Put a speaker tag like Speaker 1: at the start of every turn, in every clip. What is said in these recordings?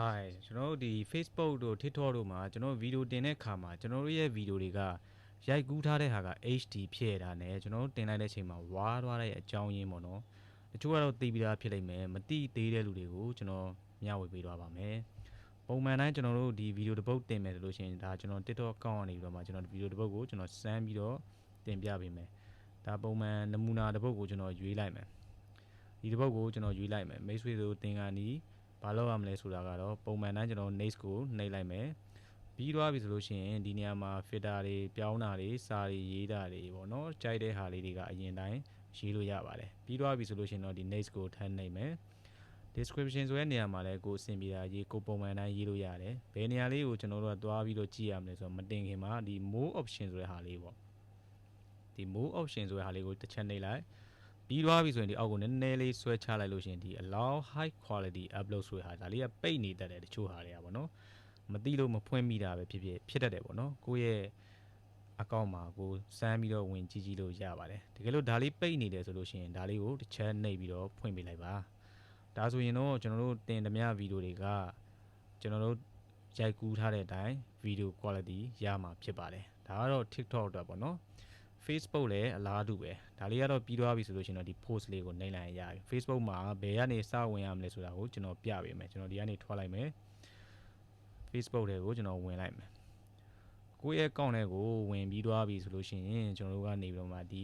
Speaker 1: Hi ကျွန်တော်တို့ဒီ Facebook တို့ TikTok တို့မှာကျွန်တော်ဗီဒီယိုတင်တဲ့ခါမှာကျွန်တော်တို့ရဲ့ဗီဒီယိုတွေကရိုက်ကူးထားတဲ့ဟာက HD ဖြစ်ရတာ ਨੇ ကျွန်တော်တို့တင်လိုက်တဲ့အချိန်မှာဝါးသွားတဲ့အကြောင်းရင်းပေါ့နော်တချို့ကတော့သိပြီးသားဖြစ်လိမ့်မယ်မသိသေးတဲ့လူတွေကိုကျွန်တော်မျှဝေပေးသွားပါမယ်ပုံမှန်တိုင်းကျွန်တော်တို့ဒီဗီဒီယိုတစ်ပုတ်တင်မယ်ဆိုလို့ရှိရင်ဒါကျွန်တော် TikTok account ကနေပြီးတော့မှကျွန်တော်ဗီဒီယိုတစ်ပုတ်ကိုကျွန်တော်စမ်းပြီးတော့တင်ပြပေးမယ်ဒါပုံမှန်နမူနာတစ်ပုတ်ကိုကျွန်တော်ရွေးလိုက်မယ်ဒီတစ်ပုတ်ကိုကျွန်တော်ရွေးလိုက်မယ်မိတ်ဆွေတို့သင်္ကန်းဒီ ဘာလုပ်ရမလဲဆိုတာကတော့ပုံမှန်တိုင်းကျွန်တော် next ကိုနှိပ်လိုက်မယ်ပြီးသွားပြီဆိုလို့ရှိရင်ဒီနေရာမှာ filter တွေပြောင်းတာတွေစာတွေရေးတာတွေပေါ့နော်ကြိုက်တဲ့ဟာလေးတွေကအရင်တိုင်းရေးလို့ရပါတယ်ပြီးသွားပြီဆိုလို့ရှိရင်တော့ဒီ next ကိုထပ်နှိပ်မယ် description ဆိုတဲ့နေရာမှာလည်းကိုအဆင်ပြေတာရေးကိုပုံမှန်တိုင်းရေးလို့ရတယ်ဘယ်နေရာလေးကိုကျွန်တော်တို့ကသွားပြီးတော့ကြည့်ရမလဲဆိုတော့မတင်ခင်မှာဒီ more option ဆိုတဲ့ဟာလေးပေါ့ဒီ more option ဆိုတဲ့ဟာလေးကိုတစ်ချက်နှိပ်လိုက် ပြီးသွားပြီဆိုရင်ဒီအောက်ကိုနည်းနည်းလေးဆွဲချလိုက်လို့ရှိရင်ဒီ allow high quality upload ဆိုတဲ့ဟာဒါလေးကပိတ်နေတတ်တယ်တချို့ဟာတွေကပေါ့နော်မသိလို့မဖွင့်မိတာပဲဖြစ်ဖြစ်ဖြစ်တတ်တယ်ပေါ့နော်ကိုယ့်ရဲ့အကောင့်မှာကိုစမ်းပြီးတော့ဝင်ကြည့်ကြည့်လို့ရပါတယ်တကယ်လို့ဒါလေးပိတ်နေတယ်ဆိုလို့ရှိရင်ဒါလေးကိုတစ်ချက်နှိပ်ပြီးတော့ဖွင့်ပေးလိုက်ပါဒါဆိုရင်တော့ကျွန်တော်တို့တင်သမျှဗီဒီယိုတွေကကျွန်တော်တို့ရိုက်ကူးထားတဲ့အတိုင်းဗီဒီယို quality ရမှာဖြစ်ပါတယ်ဒါကတော့ TikTok အတွက်ပေါ့နော် Facebook လည်းအလားတူပဲဒါလေးကတော့ပြီးသွားပြီဆိုလို့ရှိရင်တော့ဒီ post လေးကိုနှိပ်လိုက်ရပြီ Facebook မှာဘယ်ကနေစဝင်ရမလဲဆိုတာကိုကျွန်တော်ပြပေးမယ်ကျွန်တော်ဒီကနေထွက်လိုက်မယ် Facebook တွေကိုကျွန်တော်ဝင်လိုက်မယ်ကိုယ့်ရဲ့ account တွေကိုဝင်ပြီးသွားပြီဆိုလို့ရှိရင်ကျွန်တော်တို့ကနေပြီးတော့မှဒီ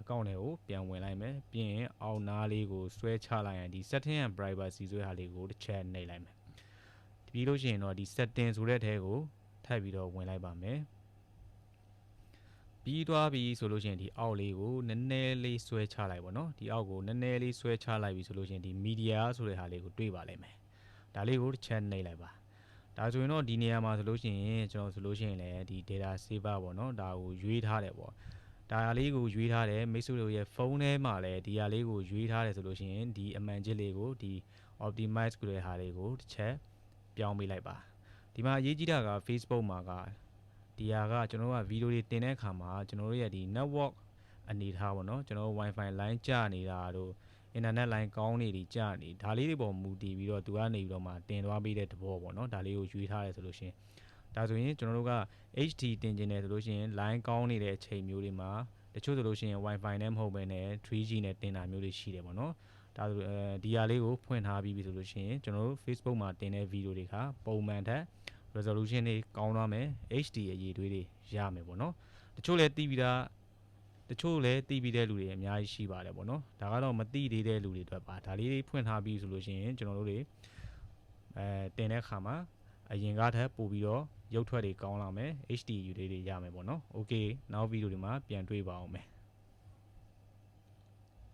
Speaker 1: account တွေကိုပြန်ဝင်လိုက်မယ်ပြီးရင်အောက်နားလေးကိုဆွဲချလိုက်ရင်ဒီ setting and privacy ဆိုတဲ့ဟာလေးကိုတစ်ချက်နှိပ်လိုက်မယ်ပြီးလို့ရှိရင်တော့ဒီ setting ဆိုတဲ့ထဲကိုထပ်ပြီးတော့ဝင်လိုက်ပါမယ် ပြီးသွားပြီဆိုလို့ရှိရင်ဒီအောက်လေးကိုနည်းနည်းလေးဆွဲချလိုက်ပါတော့ဒီအောက်ကိုနည်းနည်းလေးဆွဲချလိုက်ပြီဆိုလို့ရှိရင်ဒီ media ဆိုတဲ့ဟာလေးကိုတွေ့ပါလိမ့်မယ်ဒါလေးကိုတစ်ချက်နှိပ်လိုက်ပါဒါဆိုရင်တော့ဒီနေရာမှာဆိုလို့ရှိရင်ကျွန်တော်ဆိုလို့ရှိရင်လည်းဒီ data saver ပေါ့နော်ဒါကိုရွေးထားတယ်ပေါ့ဒါလေးကိုရွေးထားတယ်မိတ်ဆွေတို့ရဲ့ဖုန်းထဲမှာလည်းဒီဟာလေးကိုရွေးထားတယ်ဆိုလို့ရှိရင်ဒီအမှန်ချစ်လေးကိုဒီ optimize ဆိုတဲ့ဟာလေးကိုတစ်ချက်ပြောင်းပေးလိုက်ပါဒီမှာအရေးကြီးတာက Facebook မှာက ဒီဟာကကျွန်တော်တို့ကဗီဒီယိုတွေတင်တဲ့အခါမှာကျွန်တော်တို့ရဲ့ဒီ network အနေထားပေါ့နော်ကျွန်တော်တို့ wifi line ကျနေတာတို့ internet line ကောင်းနေဒီကျနေဒါလေးတွေပေါ်မူတည်ပြီးတော့သူကနေပြီးတော့မှတင်သွားပေးတဲ့တဘောပေါ့နော်ဒါလေးကိုယူထားရဲဆိုလို့ရှိရင်ဒါဆိုရင်ကျွန်တော်တို့က HD တင်ကျင်တယ်ဆိုလို့ရှိရင် line ကောင်းနေတဲ့အချိန်မျိုးတွေမှာတချို့ဆိုလို့ရှိရင် wifi နဲ့မဟုတ်ဘဲနဲ့ 3G နဲ့တင်တာမျိုးတွေရှိတယ်ပေါ့နော်ဒါဆိုအဲဒီဟာလေးကိုဖွင့်ထားပြီးပြီဆိုလို့ရှိရင်ကျွန်တော်တို့ Facebook မှာတင်တဲ့ဗီဒီယိုတွေကပုံမှန်ထက် resolution တွေကောင်းသွားမယ် HD အရေးတွေးတွေရမယ်ပေါ့နော်တချို့လည်းတီးပြီးသားတချို့လည်းတီးပြီးတဲ့လူတွေအများကြီးရှိပါတယ်ပေါ့နော်ဒါကတော့မတီးသေးတဲ့လူတွေအတွက်ပါဒါလေးတွေဖွင့်ထားပြီးဆိုလို့ရှိရင်ကျွန်တော်တို့တွေအဲတင်တဲ့အခါမှာအရင်ကထက်ပို့ပြီးတော့ရုပ်ထွက်တွေကောင်းလာမယ် HD ယူတွေတွေရမယ်ပေါ့နော် Okay နောက်ဗီဒီယိုဒီမှာပြန်တွေ့ပါအောင်မယ်